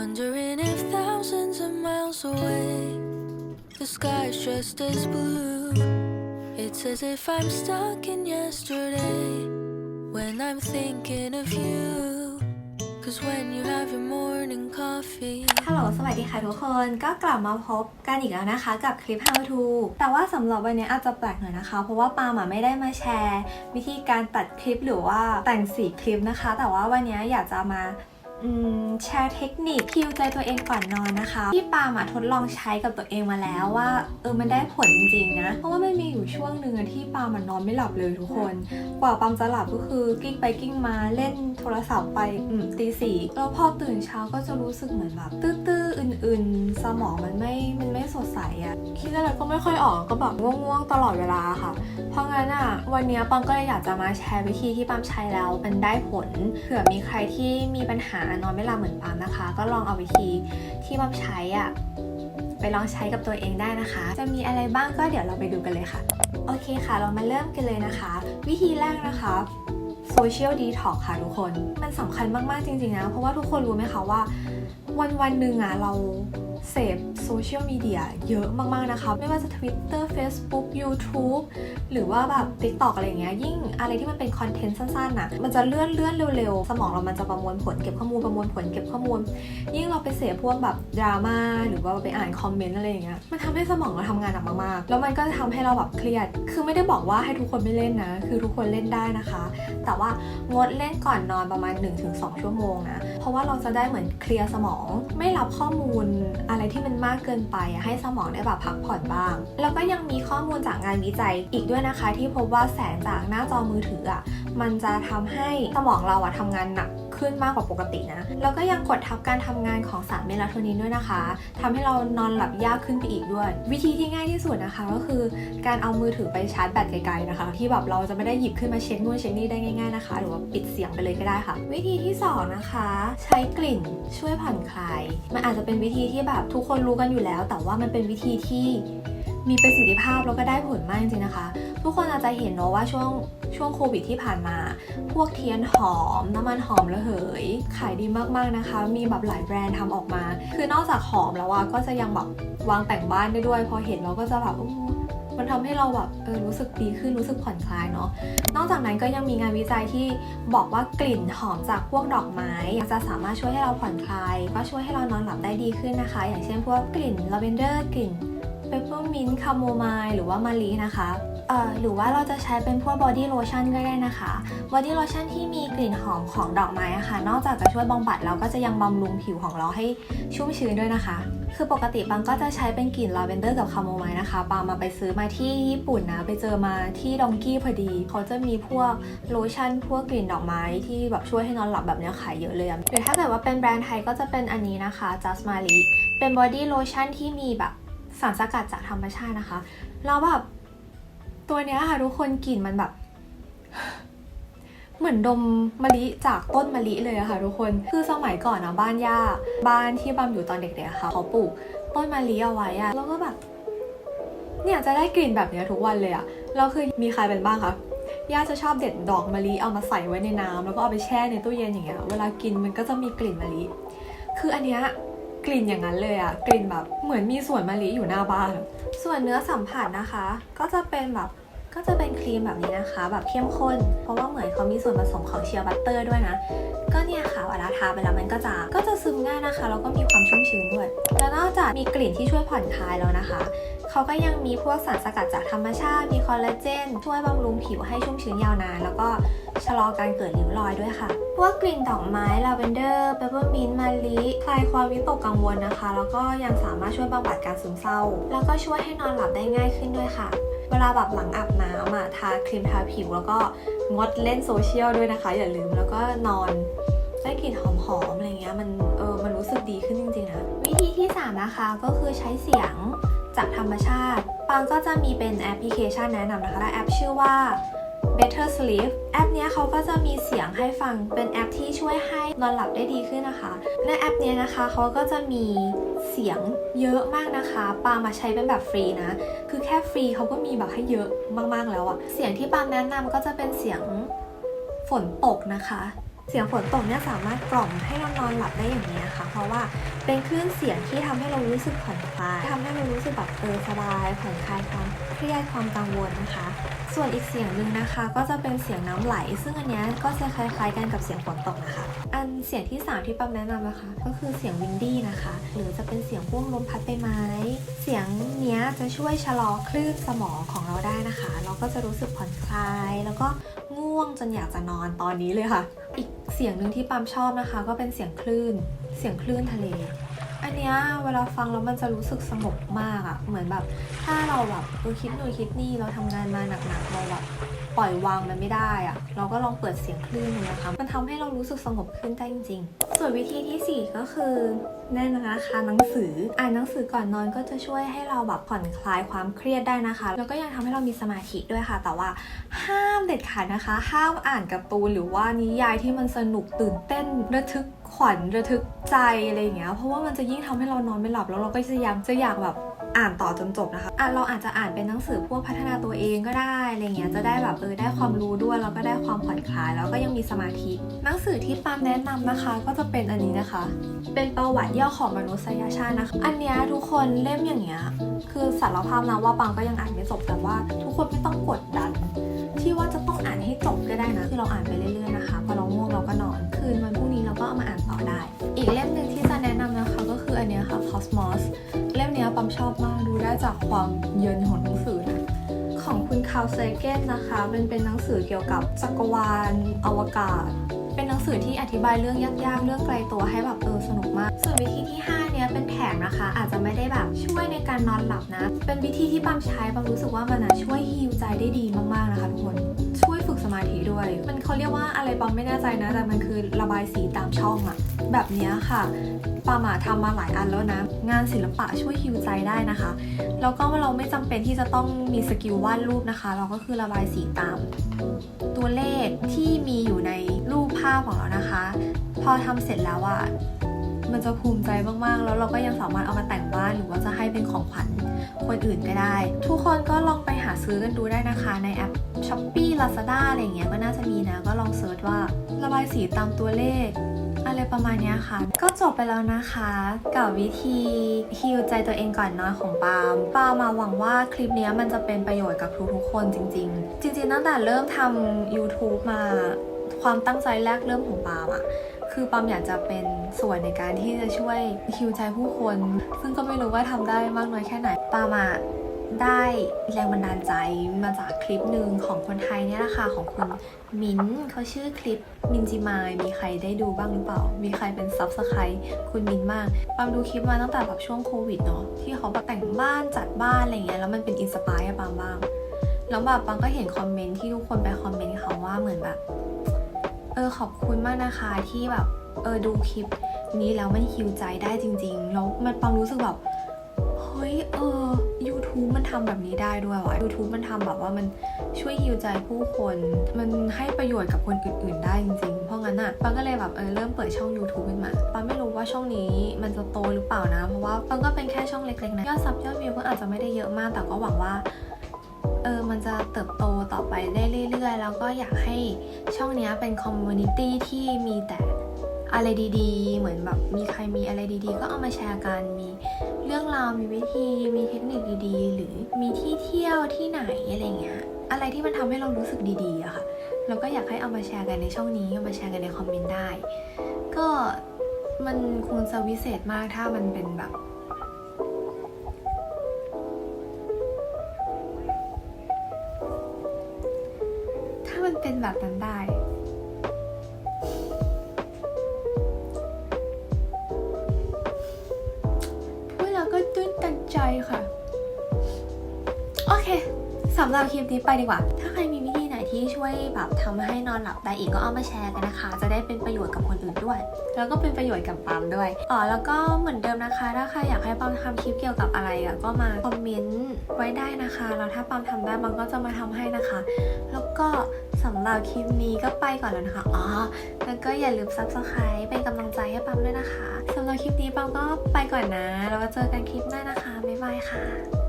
Wondering if thousands of miles away, the sky's just as blue. It's as if I'm stuck in yesterday when I'm thinking of you. Cause when you have your morning coffee. ฮัลโหล สวัสดีค่ะทุกคน ก็กลับมาพบกันอีกแล้วนะคะ กับคลิป How to แต่ว่าสำหรับวันนี้อาจจะแปลกหน่อยนะคะ เพราะว่าปาล์มอะไม่ได้มาแชร์ วิธีการตัดคลิปหรือว่าแต่งสีคลิปนะคะ แต่ว่าวันนี้อยากจะมา แชร์เทคนิคคิวใจตัวเองก่อนนอนนะคะที่ปามอะทดลองใช้กับตัวเองมาแล้วว่าเออมันได้ผลจริงๆนะเพราะว่ามันมีอยู่ช่วงหนึ่งที่ปามอะนอนไม่หลับเลยทุกคน กว่าปามจะหลับก็คือกิ้งไปกิ้งมาเล่นโทรศัพท์ไปตีสี่แล้วพอตื่นเช้าก็จะรู้สึกเหมือนแบบตื้อๆอื่นๆ สมองมันไม่มันไม่สดใสอะคิดอะไรก็ไม่ค่อยออกก็แบบง่วงๆตลอดเวลาค่ะ เพราะงั้นอะวันนี้ปามก็เลยอยากจะมาแชร์วิธีที่ปามใช้แล้วมันได้ผลเผื่อมีใครที่มีปัญหานอนไม่หลับเหมือนปาล์มนะคะ ก็ลองเอาวิธีที่ปั๊มใช้อะไปลองใช้กับตัวเองได้นะคะ จะมีอะไรบ้างก็เดี๋ยวเราไปดูกันเลยค่ะ โอเคค่ะ เรามาเริ่มกันเลยนะคะ วิธีแรกนะคะโซเชียลดีท็อกค่ะทุกคน มันสำคัญมาก ๆ จริง ๆ นะ เพราะว่าทุกคนรู้ไหมคะว่า วันวันหนึ่งอะเรา เสพโซเชียลมีเดียเยอะมากๆนะคะ ไม่ว่าจะ Twitter Facebook YouTube หรือว่าแบบ TikTok อะไรเงี้ยยิ่งอะไรที่มันเป็นคอนเทนต์สั้นๆน่ะมันจะเลื่อนเลื่อนเร็วๆ สมองเรามันจะประมวลผลเก็บข้อมูลประมวลผลเก็บข้อมูล ยิ่งเราไปเสพพวกแบบดราม่าหรือว่าไปอ่านคอมเมนต์อะไรอย่างเงี้ยมันทำให้สมองเราทำงานหนักมากๆ แล้วมันก็จะทำให้เราแบบเครียด คือไม่ได้บอกว่าให้ทุกคนไม่เล่นนะ คือทุกคนเล่นได้นะคะ แต่ว่างดเล่นก่อนนอนประมาณ 1-2 ชั่วโมงนะ เพราะว่าเราจะได้เหมือนเคลียร์สมอง ไม่รับข้อมูลอะไรที่มันมากเกินไปอะให้สมองได้แบบพักผ่อนบ้าง แล้วก็ยังมีข้อมูลจากงานวิจัยอีกด้วยนะคะ ที่พบว่าแสงจากหน้าจอมือถืออะมันจะทำให้สมองเราอะทำงานหนัก ขึ้นมากกว่าปกตินะ แล้วก็ยังกดทับการทำงานของสารเมลาโทนินด้วยนะคะทำให้เรานอนหลับยากขึ้นไปอีกด้วย วิธีที่ง่ายที่สุดนะคะ ก็คือการเอามือถือไปชาร์จแบตไกลๆนะคะ ที่แบบเราจะไม่ได้หยิบขึ้นมาเช็คนู่นเช็คนี่ได้ง่ายๆนะคะ หรือว่าปิดเสียงไปเลยก็ได้ค่ะ วิธีที่สองนะคะ ใช้กลิ่นช่วยผ่อนคลาย มันอาจจะเป็นวิธีที่แบบทุกคนรู้กันอยู่แล้ว แต่ว่ามันเป็นวิธีที่มีประสิทธิภาพแล้วก็ได้ผลมากจริงๆนะคะ ทุกคนอาจจะเห็นเนอะว่าช่วงช่วงโควิดที่ผ่านมา พวกเทียนหอม น้ำมันหอมระเหย ขายดีมากๆนะคะ มีแบบหลายแบรนด์ทำออกมา คือนอกจากหอมแล้วอะก็จะยังแบบวางแต่งบ้านได้ด้วย พอเห็นเราก็จะแบบอู้มันทำให้เราแบบเออรู้สึกดีขึ้นรู้สึกผ่อนคลายเนาะ นอกจากนั้นก็ยังมีงานวิจัยที่บอกว่ากลิ่นหอมจากพวกดอกไม้จะสามารถช่วยให้เราผ่อนคลาย ก็ช่วยให้เรานอนหลับได้ดีขึ้นนะคะ อย่างเช่นพวกกลิ่นลาเวนเดอร์กลิ่นเปปเปอร์มินต์คาโมไมล์หรือว่ามะลินะคะ เอ่อหรือว่าเราจะใช้เป็นพวกบอดี้โลชั่นก็ได้นะคะบอดี้โลชั่นที่มีกลิ่นหอมของดอกไม้อะค่ะ นอกจากจะช่วยบำบัดแล้วก็จะยังบำรุงผิวของเราให้ชุ่มชื้นด้วยนะคะ คือปกติปังก็จะใช้เป็นกลิ่นลาเวนเดอร์กับคาโมไมล์นะคะปังมาไปซื้อมาที่ญี่ปุ่นนะไปเจอมาที่ดองกี้พอดี เขาจะมีพวกโลชั่น พวกกลิ่นดอกไม้ที่แบบช่วยให้นอนหลับแบบนี้ขายเยอะเลยหรือถ้าเกิดว่าเป็นแบรนด์ไทยก็จะเป็นอันนี้นะคะ Just m a r i เป็นบอดี้โลชั่นที่มีแบบสารสกัดจากธรรมชาตินะคะแล้วแบบ ตัวเนี้ยค่ะทุกคนกลิ่นมันแบบ เหมือนดมมะลิจากต้นมะลิเลยอะค่ะทุกคนคือสมัยก่อนอะบ้านย่าบ้านที่บัมอยู่ตอนเด็กๆอะค่ะเขาปลูกต้นมะลิเอาไว้อะแล้วก็แบบ เนี่ยจะได้กลิ่นแบบเนี้ยทุกวันเลยอะแล้วคือมีใครเป็นบ้างคะย่าจะชอบเด็ดดอกมะลิเอามาใส่ไว้ในน้ำแล้วก็เอาไปแช่ในตู้เย็นอย่างเงี้ยเวลากินมันก็จะมีกลิ่นมะลิ คืออันเนี้ยกลิ่นอย่างนั้นเลยอะกลิ่นแบบเหมือนมีสวนมะลิอยู่หน้าบ้าน ส่วนเนื้อสัมผัสนะคะ ก็จะเป็นแบบ ก็จะเป็นครีมแบบนี้นะคะ แบบเข้มข้น เพราะว่าเหมือนเขามีส่วนผสมของเชียร์บัตเตอร์ด้วยนะ ก็เนี่ยค่ะเวลาทาไปแล้วมันก็จะก็จะซึมง่ายนะคะแล้วก็มีความชุ่มชื้นด้วย แล้วนอกจากมีกลิ่นที่ช่วยผ่อนคลายแล้วนะคะเขาก็ยังมีพวกสารสกัดจากธรรมชาติ มีคอลลาเจนช่วยบำรุงผิวให้ชุ่มชื้นยาวนานแล้วก็ ชะลอการเกิดริ้วรอยด้วยค่ะ พวกกลิ่นดอกไม้ลาเวนเดอร์เปเปอร์มินต์มะลิคลายความวิตกกังวลนะคะ แล้วก็ยังสามารถช่วยบำบัดการซึมเศร้า แล้วก็ช่วยให้นอนหลับได้ง่ายขึ้นด้วยค่ะ เวลาแบบหลังอาบน้ำอะทาครีมทาผิว แล้วก็งดเล่นโซเชียลด้วยนะคะ อย่าลืมแล้วก็นอนได้กลิ่นหอมๆอะไรเงี้ยมันเออมันรู้สึกดีขึ้นจริงๆนะวิธีที่ 3 นะคะก็คือใช้เสียงจากธรรมชาติปังก็จะมีเป็นแอปพลิเคชันแนะนำนะคะและแอปชื่อว่า Better Sleep แอปนี้เขาก็จะมีเสียงให้ฟังเป็นแอปที่ช่วยให้นอนหลับได้ดีขึ้นนะคะและแอปนี้นะคะเขาก็จะมีเสียงเยอะมากนะคะ ปามาใช้เป็นแบบฟรีนะ คือแค่ฟรีเขาก็มีแบบให้เยอะมากๆแล้วอะเสียงที่ปาแนะนำก็จะเป็นเสียงฝนตกนะคะ เสียงฝนตกเนี่ยสามารถกล่อมให้เรานอนหลับได้อย่างนี้ยค่ะเพราะว่าเป็นคลื่นเสียงที่ทำให้เรารู้สึกผ่อนคลายทำให้เรารู้สึกแบบเออสบายผ่อนคลายความเครียดความกังวลนะคะ ส่วนอีกเสียงหนึ่งนะคะ ก็จะเป็นเสียงน้ำไหล ซึ่งอันนี้ก็จะคล้ายๆกันกับเสียงฝนตกนะคะ อันเสียงที่สามที่ปั๊มแนะนำนะคะ ก็คือเสียงวินดี้นะคะ หรือจะเป็นเสียงพ่วงลมพัดใบไม้ เสียงเนี้ยจะช่วยชะลอคลื่นสมองของเราได้นะคะ เราก็จะรู้สึกผ่อนคลาย แล้วก็ง่วงจนอยากจะนอนตอนนี้เลยค่ะ อีกเสียงหนึ่งที่ปั๊มชอบนะคะ ก็เป็นเสียงคลื่น เสียงคลื่นทะเล อันเนี้ยเวลาฟังแล้วมันจะรู้สึกสงบมากอะเหมือนแบบ ถ้าเราแบบเออคิดนู่นคิดนี่เราทำงานมาหนักๆเราแบบปล่อยวางมันไม่ได้อะเราก็ลองเปิดเสียงคลื่นดูนะคะ มันทำให้เรารู้สึกสงบขึ้นได้จริงๆ ส่วนวิธีที่ 4 ก็คือแน่นอนนะคะหนังสืออ่านหนังสือก่อนนอนก็จะช่วยให้เราแบบผ่อนคลายความเครียดได้นะคะ แล้วก็ยังทำให้เรามีสมาธิด้วยค่ะ แต่ว่าห้ามเด็ดขาดนะคะ ห้ามอ่านการ์ตูนหรือว่านิยายที่มันสนุกตื่นเต้นระทึก วัญระทึกใจอะไรอย่างเงี้ยเพราะว่ามันจะยิ่งทำให้เรานอนไม่หลับแล้วเราก็จะยังจะอยากแบบอ่านต่อจนจบนะคะอะเราอาจจะอ่านเป็นหนังสือพวกพัฒนาตัวเองก็ได้อะไรเงี้ยจะได้แบบเออได้ความรู้ด้วยแล้วก็ได้ความผ่อนคลายแล้วก็ยังมีสมาธิ หนังสือที่ปามแนะนำนะคะ ก็จะเป็นอันนี้นะคะ เป็นประวัติย่อของมนุษยชาตินะคะ อันเนี้ยทุกคนเล่มอย่างเงี้ยคือสารภาพนะว่าปามก็ยังอ่านไม่จบแต่ว่า ทุกคนไม่ต้องกดดัน ที่ว่าจะต้องอ่านให้จบก็ได้นะคือเราอ่านไปเรื่อย จากความเยินของหนังสือนะของคุณคาร์ลเซเกนนะคะเป็นเป็นหนังสือเกี่ยวกับจักรวาลอวกาศ เป็นหนังสือที่อธิบายเรื่องยากๆ เรื่องไกลตัวให้แบบเออสนุกมาก ส่วนวิธีที่ 5 เนี้ยเป็นแถมนะคะ อาจจะไม่ได้แบบช่วยในการนอนหลับนะ เป็นวิธีที่ปั๊มใช้ปั๊มรู้สึกว่ามันนะช่วยฮีลใจได้ดีมากๆนะคะทุกคนช่วย มาธิด้วย มันเขาเรียกว่าอะไรปั๊มไม่แน่ใจนะ แต่มันคือระบายสีตามช่องอะแบบนี้ค่ะปามาทำมาหลายอันแล้วนะ งานศิลปะช่วยฮิวใจได้นะคะ แล้วก็เราไม่จำเป็นที่จะต้องมีสกิลวาดรูปนะคะ เราก็คือระบายสีตาม ตัวเลขที่มีอยู่ในรูปภาพของเรานะคะ พอทำเสร็จแล้วอะมันจะภูมิใจมาก ๆ แล้วเราก็ยังสามารถเอามาแต่งบ้านหรือว่าจะให้เป็นของขวัญคนอื่นก็ได้ ทุกคนก็ลองไปหาซื้อกันดูได้นะคะในแอป s h อ p e e Lazada อะไรเงี้ยก็น่าจะมีนะ ก็ลองเซิร์ชว่าระบายสีตามตัวเลข อะไรประมาณนี้ค่ะ ก็จบไปแล้วนะคะ กับวิธีฮิวใจตัวเองก่อนนอนของปาล์มปาล์มมาหวังว่าคลิปนี้มันจะเป็นประโยชน์กับทุกๆคนจริง ๆ จริงๆตั้งแต่เริ่มทำ YouTube มาความตั้งใจแรกเริ่มของปาล์มอะคือปาล์มอยากจะเป็นส่วนในการที่จะช่วยฮิวใจผู้คน ซึ่งก็ไม่รู้ว่าทำได้มากน้อยแค่ไหนปาล์มอะ ได้แรงบันดาลใจมาจากคลิปหนึ่งของคนไทยเนี่ยแหละค่ะของคุณมิ้นเขาชื่อคลิปมินจิมายมีใครได้ดูบ้างหรือเปล่า มีใครเป็นซับสไครต์คุณมินมากปามดูคลิปมาตั้งแต่แบบช่วงโควิดเนาะที่เขาแบบแต่งบ้านจัดบ้านอะไรเงี้ยแล้วมันเป็นอินสปายปามบ้างแล้วแบบปามก็เห็นคอมเมนต์ที่ทุกคนไปคอมเมนต์เขาว่าเหมือนแบบเออขอบคุณมากนะคะที่แบบเออดูคลิปนี้แล้วมันฮิวใจได้จริงๆแล้วมันปามรู้สึกแบบเฮ้ยเออ ทำแบบนี้ได้ด้วยวะ YouTube มันทำแบบว่ามันช่วยฮิวใจผู้คน มันให้ประโยชน์กับคนอื่น ๆ ได้จริงๆ เพราะงั้นอะปังก็เลยแบบเออเริ่มเปิดช่อง YouTube ขึ้นมาปังไม่รู้ว่าช่องนี้มันจะโตหรือเปล่านะ เพราะว่าปังก็เป็นแค่ช่องเล็กๆนะยอดซับยอดวิวก็อาจจะไม่ได้เยอะมาก แต่ก็หวังว่าเออ มันจะเติบโตต่อไปได้เรื่อยๆ แล้วก็อยากให้ช่องนี้เป็นคอมมูนิตี้ที่มีแต่ อะไรดีๆ เหมือนแบบมีใครมีอะไรดีๆ ก็เอามาแชร์กัน มีเรื่องราว มีวิธี มีเทคนิคดีๆ หรือมีที่เที่ยวที่ไหนอะไรเงี้ย อะไรที่มันทำให้เรารู้สึกดีๆอะค่ะ เราก็อยากให้เอามาแชร์กันในช่องนี้ เอามาแชร์กันในคอมเมนต์ได้ ก็มันคงจะวิเศษมากถ้ามันเป็นแบบถ้ามันเป็นแบบนั้นได้ ค่ะ โอเคสำหรับคลิปนี้ไปดีกว่า ถ้าใครมีวิธี ที่ช่วยแบบทำให้นอนหลับได้อีกก็เอามาแชร์กันนะคะ จะได้เป็นประโยชน์กับคนอื่นด้วย แล้วก็เป็นประโยชน์กับปามด้วยอ๋อแล้วก็เหมือนเดิมนะคะ ถ้าใครอยากให้ปามทำคลิปเกี่ยวกับอะไรก็มาคอมเมนต์ไว้ได้นะคะแล้วถ้าปามทำได้ปามก็จะมาทำให้นะคะ แล้วก็สำหรับคลิปนี้ก็ไปก่อนแล้วนะคะอ๋อแล้วก็อย่าลืม subscribe เป็นกำลังใจให้ปั๊มด้วยนะคะสำหรับคลิปนี้ปั๊มก็ไปก่อนนะแล้วก็เจอกันคลิปหน้านะคะบ๊ายบายค่ะ